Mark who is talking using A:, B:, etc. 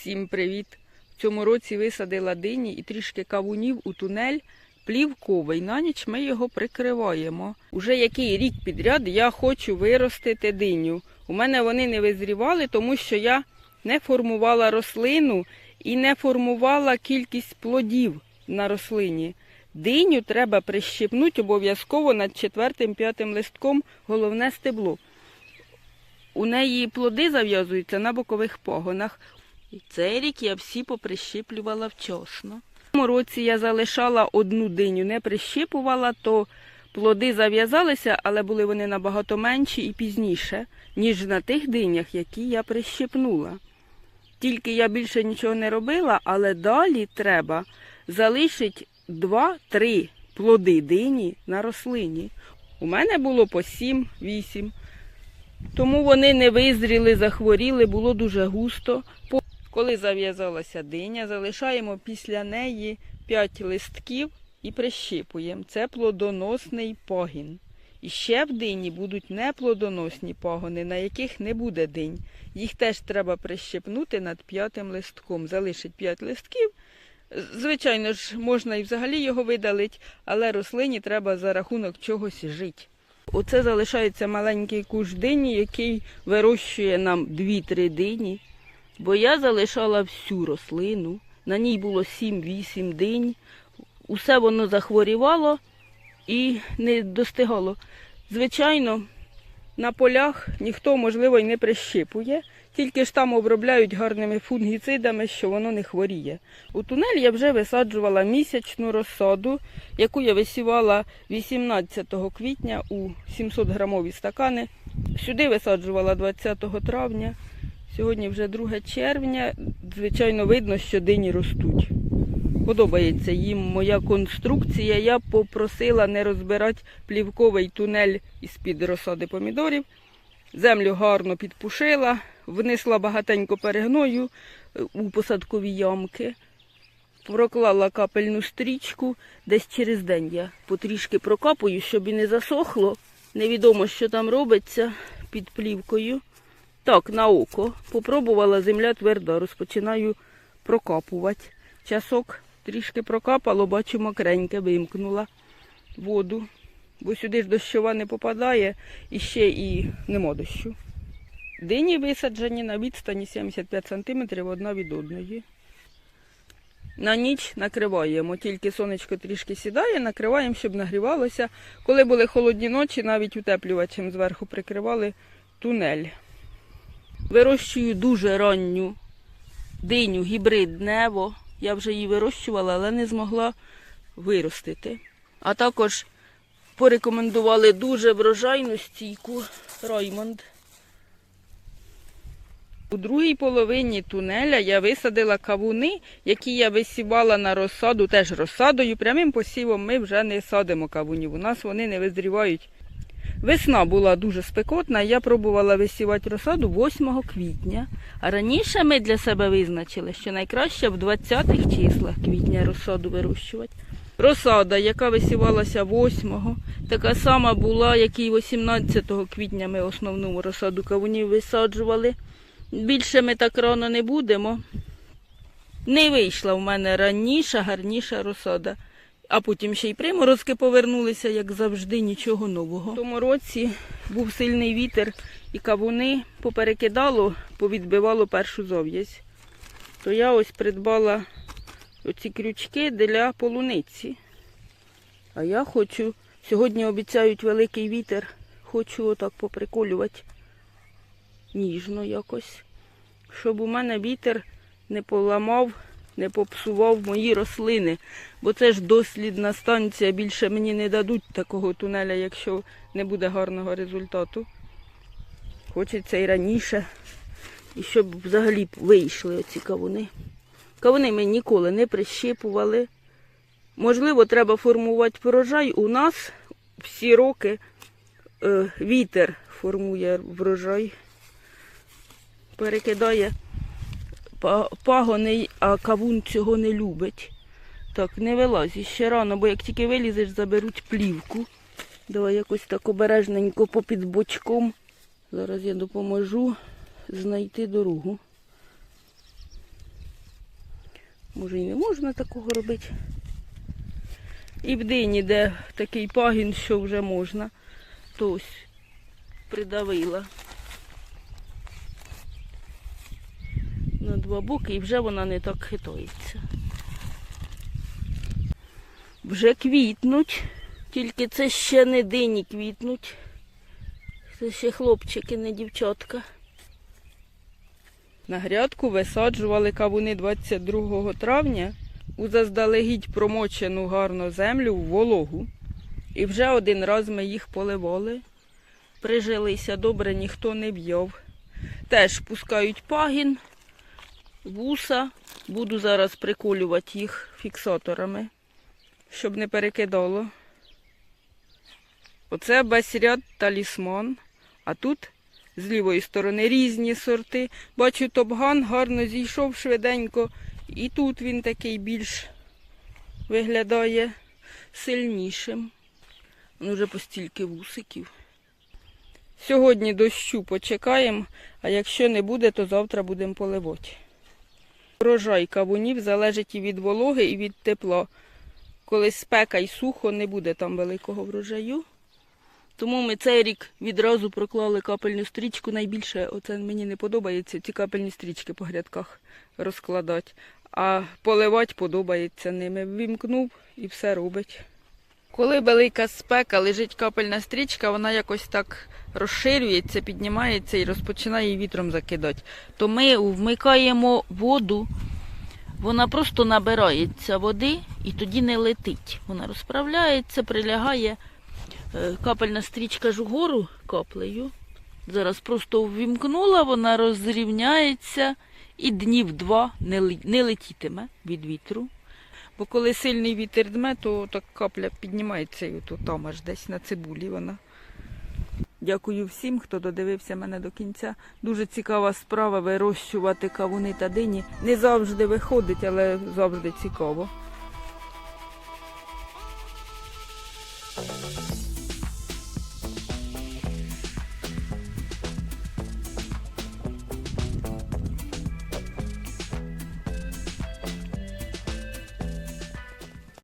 A: Всім привіт! В цьому році висадила дині і трішки кавунів у тунель плівковий. На ніч ми його прикриваємо. Уже який рік підряд я хочу виростити диню. У мене вони не визрівали, тому що я не формувала рослину і не формувала кількість плодів на рослині. Диню треба прищипнути обов'язково над четвертим-п'ятим листком головне стебло. У неї плоди зав'язуються на бокових погонах. І цей рік я всі поприщіплювала вчасно. В цьому році я залишала одну диню, не прищіпувала, то плоди зав'язалися, але були вони набагато менші і пізніше, ніж на тих динях, які я прищипнула. Тільки я більше нічого не робила, але далі треба залишити 2-3 плоди дині на рослині. У мене було по 7-8. Тому вони не визріли, захворіли, було дуже густо. Коли зав'язалася диня, залишаємо після неї 5 листків і прищіпуємо. Це плодоносний пагін. І ще в дині будуть неплодоносні пагони, на яких не буде динь. Їх теж треба прищепнути над п'ятим листком. Залишить 5 листків. Звичайно ж, можна і взагалі його видалити, але рослині треба за рахунок чогось жити. Оце залишається маленький куш дині, який вирощує нам 2-3 дині. Бо я залишала всю рослину. На ній було 7-8 динь. Усе воно захворівало і не достигало. Звичайно, на полях ніхто, можливо, й не прищипує, тільки ж там обробляють гарними фунгіцидами, що воно не хворіє. У тунель я вже висаджувала місячну розсаду, яку я висівала 18 квітня у 700 грамові стакани. Сюди висаджувала 20 травня. Сьогодні вже 2 червня. Звичайно, видно, що дині ростуть. Подобається їм моя конструкція. Я попросила не розбирати плівковий тунель із-під розсади помідорів. Землю гарно підпушила, внесла багатенько перегною е, у посадкові ямки, проклала капельну стрічку. Десь через день я потрішки прокапую, щоб і не засохло. Невідомо, що там робиться під плівкою. Так, на око. Попробувала земля тверда, розпочинаю прокапувати. Часок трішки прокапало, бачу мокреньке, вимкнула воду. Бо сюди ж дощова не попадає і ще і нема дощу. Дині висаджені на відстані 75 см одна від одної. На ніч накриваємо, тільки сонечко трішки сідає, накриваємо, щоб нагрівалося. Коли були холодні ночі, навіть утеплювачем зверху прикривали тунель. Вирощую дуже ранню диню, гібрид Нево. Я вже її вирощувала, але не змогла виростити. А також порекомендували дуже врожайну стійку Раймонд. У другій половині тунеля я висадила кавуни, які я висівала на розсаду, теж розсадою. Прямим посівом ми вже не садимо кавунів. У нас вони не визрівають. Весна була дуже спекотна, я пробувала висівати розсаду 8 квітня. А раніше ми для себе визначили, що найкраще в 20-х числах квітня розсаду вирощувати. Розсада, яка висівалася 8-го, така сама була, як і 18 квітня ми основну розсаду кавунів висаджували. Більше ми так рано не будемо. Не вийшла в мене раніша, гарніша розсада. А потім ще й приморозки повернулися, як завжди, нічого нового. В тому році був сильний вітер, і кавуни поперекидало, повідбивало першу зов'язь. То я ось придбала оці крючки для полуниці. А я хочу, сьогодні обіцяють великий вітер, хочу отак поприколювати ніжно якось, щоб у мене вітер не поламав, не попсував мої рослини. Бо це ж дослідна станція, більше мені не дадуть такого тунеля, якщо не буде гарного результату. Хочеться і раніше, і щоб взагалі вийшли оці кавуни. Кавуни ми ніколи не прищипували. Можливо, треба формувати врожай. У нас всі роки е, вітер формує врожай, перекидає па- пагони, а кавун цього не любить. Так, не вилазь ще рано, бо як тільки вилізеш, заберуть плівку. Давай якось так обережненько попід бочком. Зараз я допоможу знайти дорогу. Може і не можна такого робити. І в дині, де такий пагін, що вже можна, то ось придавила. Два боки і вже вона не так хитається. Вже квітнуть, тільки це ще не дині квітнуть. Це ще хлопчики, не дівчатка. На грядку висаджували кавуни 22 травня у заздалегідь промочену гарну землю в вологу. І вже один раз ми їх поливали. Прижилися добре, ніхто не в'яв. Теж пускають пагін, вуса. Буду зараз приколювати їх фіксаторами, щоб не перекидало. Оце басряд талісман. А тут з лівої сторони різні сорти. Бачу, топган гарно зійшов швиденько. І тут він такий більш виглядає сильнішим. Ну, вже постільки вусиків. Сьогодні дощу почекаємо, а якщо не буде, то завтра будемо поливати. Врожай кавунів залежить і від вологи, і від тепла. Коли спека і сухо, не буде там великого врожаю. Тому ми цей рік відразу проклали капельну стрічку. Найбільше оце мені не подобається ці капельні стрічки по грядках розкладати. А поливати подобається ними. Вімкнув і все робить. Коли велика спека, лежить капельна стрічка, вона якось так розширюється, піднімається і розпочинає її вітром закидати. То ми вмикаємо воду, вона просто набирається води і тоді не летить. Вона розправляється, прилягає. Е, Капельна стрічка ж вгору каплею. Зараз просто ввімкнула, вона розрівняється і днів два не летітиме від вітру. Бо коли сильний вітер дме, то так капля піднімається і то там аж десь на цибулі вона. Дякую всім, хто додивився мене до кінця. Дуже цікава справа вирощувати кавуни та дині. Не завжди виходить, але завжди цікаво.